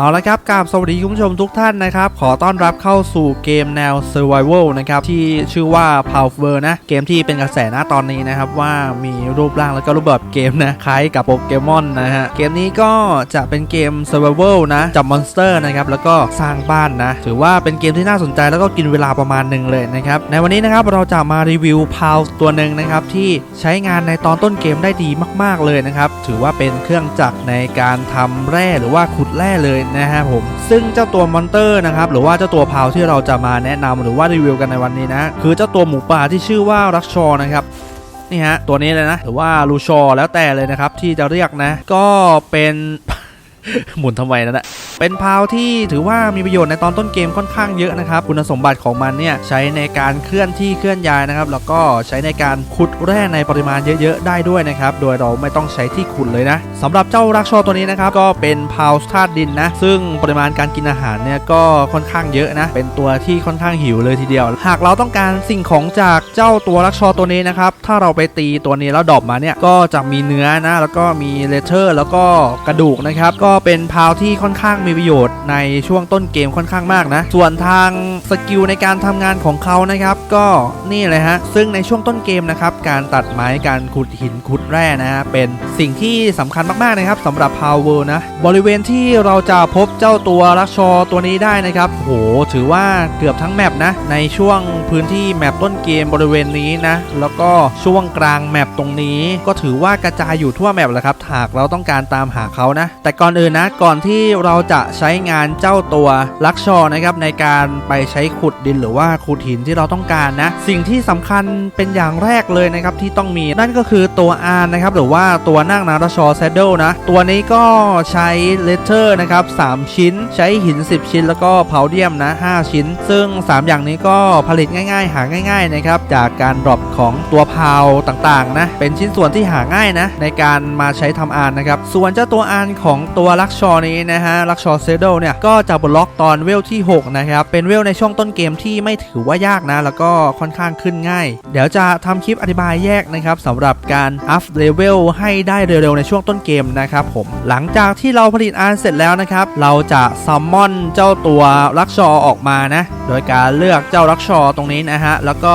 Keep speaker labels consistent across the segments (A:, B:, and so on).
A: เอาละครับกราบสวัสดีคุณผู้ชมทุกท่านนะครับ ขอต้อนรับเข้าสู่เกมแนว Survival นะครับ ที่ชื่อว่า p o w e r นะ เกมที่เป็นกระแสนะตอนนี้นะครับ ว่ามีรูปร่างแล้วก็รูปแบบเกมนะคล้ายกับโปเกมอนนะฮะ เกมนี้ก็จะเป็นเกม Survival นะ จับมอนสเตอร์นะครับ แล้วก็สร้างบ้านนะ ถือว่าเป็นเกมที่น่าสนใจแล้วก็กินเวลาประมาณหนึ่งเลยนะครับ ในวันนี้นะครับเราจะมารีวิว p o w ตัวหนึ่งนะครับที่ใช้งานในตอนต้นเกมได้ดีมาก ๆเลยนะครับถือว่าเป็นเครื่องจักรในการทำแร่หรือว่าขุดแร่เลยนะฮะผมซึ่งเจ้าตัวมอนเตอร์นะครับหรือว่าเจ้าตัวพาวที่เราจะมาแนะนำหรือว่ารีวิวกันในวันนี้นะคือเจ้าตัวหมูป่าที่ชื่อว่ารักชอนะครับนี่ฮะตัวนี้เลยนะหรือว่าลูชอแล้วแต่เลยนะครับที่จะเรียกนะ ก็เป็นหมุนทำไมนั่นแหละเป็นพาวที่ถือว่ามีประโยชน์ในตอนต้นเกมค่อนข้างเยอะนะครับ คุณสมบัติของมันเนี่ยใช้ในการเคลื่อนที่เคลื่อนย้ายนะครับ แล้วก็ใช้ในการขุดแร่ในปริมาณเยอะๆได้ด้วยนะครับ โดยเราไม่ต้องใช้ที่ขุดเลยนะสำหรับเจ้ารักชอตัวนี้นะครับก็เป็นพาวธาตุดินนะ ซึ่งปริมาณการกินอาหารเนี่ยก็ค่อนข้างเยอะนะ เป็นตัวที่ค่อนข้างหิวเลยทีเดียว หากเราต้องการสิ่งของจากเจ้าตัวรักชอตัวนี้นะครับ ถ้าเราไปตีตัวนี้แล้วดอปมาเนี่ยก็จะมีเนื้อนะ แล้วก็มีเลเทอร์ แล้วก็กระดูกนะครับ ก็เป็นพาวที่ค่อนข้างมีประโยชน์ในช่วงต้นเกมค่อนข้างมากนะ ส่วนทางสกิลในการทำงานของเขานะครับ ก็นี่เลยฮะ ซึ่งในช่วงต้นเกมนะครับ การตัดไม้ การขุดหิน ขุดแร่นะฮะ เป็นสิ่งที่สำคัญมากๆนะครับสำหรับพาวเวอร์นะ บริเวณที่เราจะพบเจ้าตัวรักชอตัวนี้ได้นะครับโหถือว่าเกือบทั้งแมปนะ ในช่วงพื้นที่แมปต้นเกมบริเวณนี้นะ แล้วก็ช่วงกลางแมปตรงนี้ก็ถือว่ากระจายอยู่ทั่วแมปแหละครับหากเราต้องการตามหาเขานะ แต่ก่อนอื่นนะ ก่อนที่เราจะใช้งานเจ้าตัวลักชอนะครับในการไปใช้ขุดดินหรือว่าขุดหินที่เราต้องการนะ สิ่งที่สำคัญเป็นอย่างแรกเลยนะครับที่ต้องมีนั่นก็คือตัวอานนะครับหรือว่าตัวนั่งนาราชอแซดดลนะ ตัวนี้ก็ใช้เลเทอร์นะครับ 3 ชิ้น ใช้หิน 10 ชิ้น แล้วก็เพาเดียมนะ 5 ชิ้น ซึ่ง 3 อย่างนี้ก็ผลิตง่าย ๆ หาง่าย ๆ นะครับ จากการดรอปของตัวเพาต่างๆนะ เป็นชิ้นส่วนที่หาง่ายนะ ในการมาใช้ทำอานนะครับ ส่วนเจ้าตัวอานของตัวลักชอนี้นะฮะ ลักชอเซดเดิลเนี่ย ก็จะบล็อกตอนเวลที่ 6 นะครับ เป็นเวลในช่วงต้นเกมที่ไม่ถือว่ายากนะ แล้วก็ค่อนข้างขึ้นง่าย เดี๋ยวจะทำคลิปอธิบายแยกนะครับสำหรับการอัพเลเวลให้ได้เร็วๆในช่วงต้นเกมนะครับผมหลังจากที่เราผลิตอานเสร็จแล้วนะครับ เราจะซัมมอนเจ้าตัวลักชอออกมานะ โดยการเลือกเจ้าลักชอตรงนี้นะฮะแล้วก็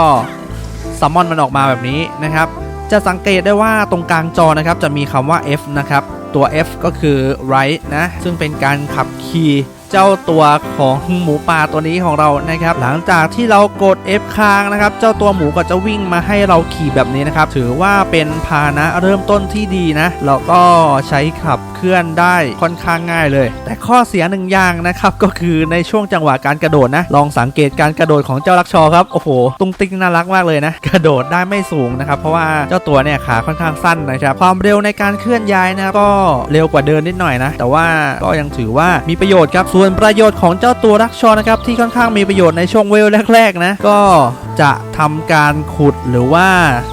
A: ซัมมอนมันออกมาแบบนี้นะครับ จะสังเกตได้ว่าตรงกลางจอนะครับจะมีคำว่า F นะครับตัว F ก็คือ right นะซึ่งเป็นการขับขี่ เจ้าตัวของหมูป่าตัวนี้ของเรานะครับ หลังจากที่เรากด F ค้างนะครับ เจ้าตัวหมูก็จะวิ่งมาให้เราขี่แบบนี้นะครับ ถือว่าเป็นพาหนะเริ่มต้นที่ดีนะแล้วก็ใช้ขับ ลื่อนได้ค่อนข้างง่ายเลย แต่ข้อเสียหนึ่งอย่างนะครับก็คือในช่วงจังหวะการกระโดดนะ ลองสังเกตการกระโดดของเจ้าลักชอครับโอ้โหตุ้งติ้งน่ารักมากเลยนะ กระโดดได้ไม่สูงนะครับเพราะว่าเจ้าตัวเนี่ยขาค่อนข้างสั้นนะครับความเร็วในการเคลื่อนย้ายนะก็เร็วกว่าเดินนิดหน่อยนะ แต่ว่าก็ยังถือว่ามีประโยชน์ครับส่วนประโยชน์ของเจ้าตัวลักชอนะครับที่ค่อนข้างมีประโยชน์ในช่วงเวลแรกๆนะก็จะทำการขุดหรือว่า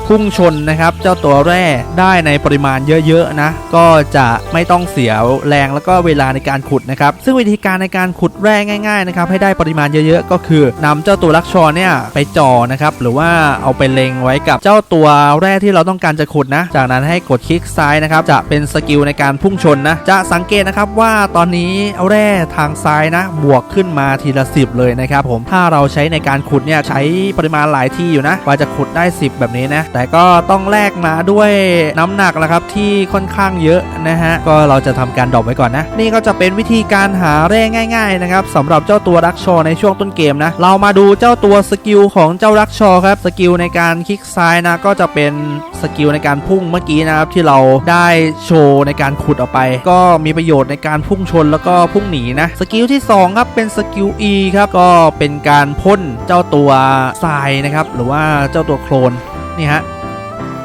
A: พุ่งชนนะครับ เจ้าตัวแร่ได้ในปริมาณเยอะๆนะ ก็จะไม่ต้ององเสียแรงแล้วก็เวลาในการขุดนะครับซึ่งวิธีการในการขุดแร่ง่ายๆนะครับให้ได้ปริมาณเยอะๆ ก็คือนำเจ้าตัวลักชอเนี่ยไปจ่อนะครับหรือว่าเอาไปเล็งไว้กับเจ้าตัวแร่ที่เราต้องการจะขุดนะ จากนั้นให้กดคลิกซ้ายนะครับจะเป็นสกิลในการพุ่งชนนะจะสังเกตนะครับว่าตอนนี้เอาแร่ทางซ้ายนะบวกขึ้นมาทีละสิบเลยนะครับผมถ้าเราใช้ในการขุดเนี่ยใช้ปริมาณหลายที่อยู่นะกว่าจะขุดได้ 10 แบบนี้นะแต่ก็ต้องแลกมาด้วยน้ำหนักนะครับที่ค่อนข้างเยอะนะฮะก็เราจะทำการดรอปไว้ก่อนนะ นี่ก็จะเป็นวิธีการหาแร่ง่าย ๆนะครับสำหรับเจ้าตัวรักชอในช่วงต้นเกมนะเรามาดูเจ้าตัวสกิลของเจ้ารักชอครับสกิลในการคลิกซ้ายนะก็จะเป็นสกิลในการพุ่งเมื่อกี้นะครับที่เราได้โชว์ในการขุดออกไป ก็มีประโยชน์ในการพุ่งชนแล้วก็พุ่งหนีนะสกิลที่สองครับเป็นสกิล E ครับก็เป็นการพ่นเจ้าตัวทรายนะครับหรือว่าเจ้าตัวโคลนนี่ฮะ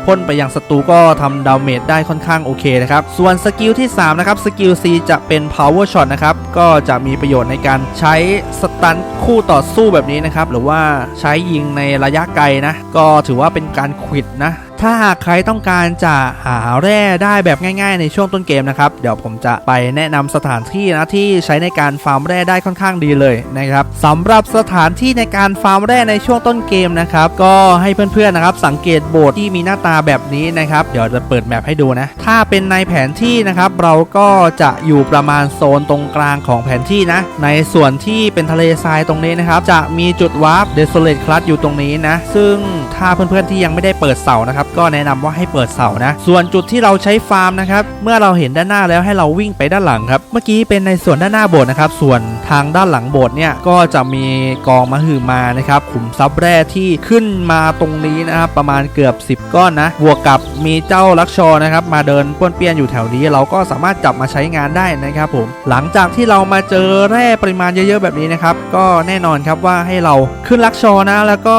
A: พ่นไปยังศัตรูก็ทำดาเมจได้ค่อนข้างโอเคนะครับ ส่วนสกิลที่ 3 นะครับ สกิล C จะเป็น power shot นะครับ ก็จะมีประโยชน์ในการใช้สตันคู่ต่อสู้แบบนี้นะครับ หรือว่าใช้ยิงในระยะไกลนะ ก็ถือว่าเป็นการควิดนะ ถ้าหากใครต้องการจะหาแร่ได้แบบง่าย ๆ ในช่วงต้นเกมนะครับ เดี๋ยวผมจะไปแนะนำสถานที่นะที่ใช้ในการฟาร์มแร่ได้ค่อนข้างดีเลยนะครับสำหรับสถานที่ในการฟาร์มแร่ในช่วงต้นเกมนะครับก็ให้เพื่อนๆนะครับ สังเกตโบสถ์ที่มีหน้าตาแบบนี้นะครับ เดี๋ยวจะเปิดแมปให้ดูนะ ถ้าเป็นในแผนที่นะครับ เราก็จะอยู่ประมาณโซนตรงกลางของแผนที่นะ ในส่วนที่เป็นทะเลทรายตรงนี้นะครับ จะมีจุดวาร์ปเด o l เลตคลัสอยู่ตรงนี้นะ ซึ่งถ้าเพื่อนๆที่ยังไม่ได้เปิดเสานะครับก็แนะนำว่าให้เปิดเสานะ ส่วนจุดที่เราใช้ฟาร์มนะครับเมื่อเราเห็นด้านหน้าแล้วให้เราวิ่งไปด้านหลังครับ เมื่อกี้เป็นในส่วนด้านหน้าโบสถ์นะครับ ส่วนทางด้านหลังโบสถ์เนี่ยก็จะมีกองมะฮือมานะครับขุมทรัพย์แร่ที่ขึ้นมาตรงนี้นะครับประมาณเกือบ 10 ก้อนนะบวกกับมีเจ้าลักชอนะครับมาเดินป้วนเปี้ยนอยู่แถวนี้ เราก็สามารถจับมาใช้งานได้นะครับผมหลังจากที่เรามาเจอแร่ปริมาณเยอะๆ แบบนี้นะครับก็แน่นอนครับว่าให้เราขึ้นลักชอนะ แล้วก็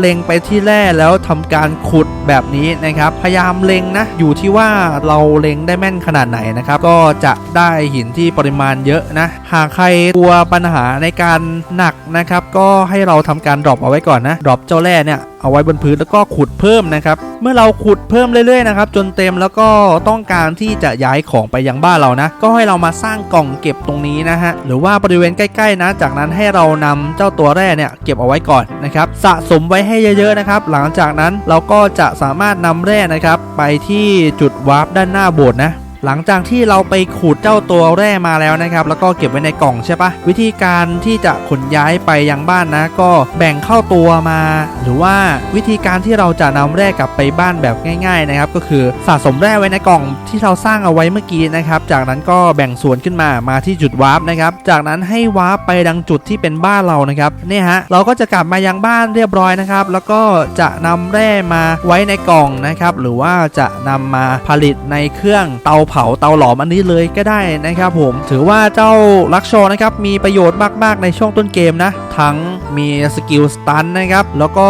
A: เล็งไปที่แร่แล้วทำการขุดแบบแบบนี้นะครับ พยายามเล็งนะ อยู่ที่ว่าเราเล็งได้แม่นขนาดไหนนะครับ ก็จะได้หินที่ปริมาณเยอะนะ หากใครกลัวปัญหาในการหนักนะครับ ก็ให้เราทำการดรอปเอาไว้ก่อนนะ ดรอปเจ้าแร่เนี่ย เอาไว้บนพื้นแล้วก็ขุดเพิ่มนะครับ เมื่อเราขุดเพิ่มเรื่อยๆนะครับจนเต็มแล้วก็ต้องการที่จะย้ายของไปยังบ้านเรานะ ก็ให้เรามาสร้างกล่องเก็บตรงนี้นะฮะหรือว่าบริเวณใกล้ๆนะ จากนั้นให้เรานำเจ้าตัวแร่เนี่ยเก็บเอาไว้ก่อนนะครับสะสมไว้ให้เยอะๆนะครับ หลังจากนั้นเราก็จะสามารถนำแร่นะครับ ไปที่จุดวาร์ปด้านหน้าโบสถ์นะ หลังจากที่เราไปขูดเจ้าตัวแร่มาแล้วนะครับ แล้วก็เก็บไว้ในกล่องใช่ปะวิธีการที่จะขนย้ายไปยังบ้านนะ ก็แบ่งเข้าตัวมา หรือว่าวิธีการที่เราจะนำแร่กลับไปบ้านแบบง่ายๆนะครับ ก็คือสะสมแร่ไว้ในกล่องที่เราสร้างเอาไว้เมื่อกี้นะครับ จากนั้นก็แบ่งส่วนขึ้นมามาที่จุดวาร์ปนะครับ จากนั้นให้วาร์ปไปดังจุดที่เป็นบ้านเรานะครับเนี่ยฮะเราก็จะกลับมายังบ้านเรียบร้อยนะครับ แล้วก็จะนำแร่มาไว้ในกล่องนะครับ หรือว่าจะนำมาผลิตในเครื่องเตาเผาเตาหลอมอันนี้เลยก็ได้นะครับผม ถือว่าเจ้าลักชอนะครับมีประโยชน์มาก ๆ ในช่วงต้นเกมนะ ทั้งมีสกิลสตันนะครับ แล้วก็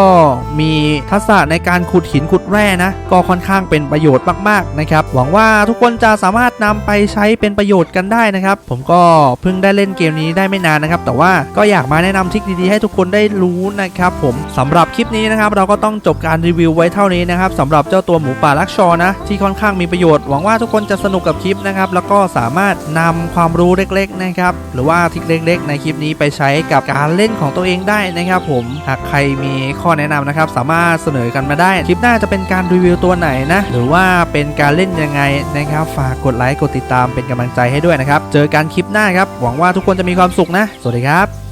A: มีทักษะในการขุดหินขุดแร่นะ ก็ค่อนข้างเป็นประโยชน์มาก ๆ นะครับ หวังว่าทุกคนจะสามารถนำไปใช้เป็นประโยชน์กันได้นะครับ ผมก็เพิ่งได้เล่นเกมนี้ได้ไม่นานนะครับ แต่ว่าก็อยากมาแนะนำทิคดีๆให้ทุกคนได้รู้นะครับผมสำหรับคลิปนี้นะครับ เราก็ต้องจบการรีวิวไว้เท่านี้นะครับสำหรับเจ้าตัวหมูป่าลักชอนะที่ค่อนข้างมีประโยชน์หวังว่าทุกคนจะสนุกกับคลิปนะครับ แล้วก็สามารถนำความรู้เล็กๆนะครับ หรือว่าทริคเล็ก ๆ ในคลิปนี้ไปใช้กับการเล่นของตัวเองได้นะครับ ผมหากใครมีข้อแนะนำนะครับ สามารถเสนอกันมาได้ คลิปหน้าจะเป็นการรีวิวตัวไหนนะ หรือว่าเป็นการเล่นยังไงนะครับ ฝากกดไลค์กดติดตามเป็นกำลังใจให้ด้วยนะครับ เจอกันคลิปหน้าครับ หวังว่าทุกคนจะมีความสุขนะ สวัสดีครับ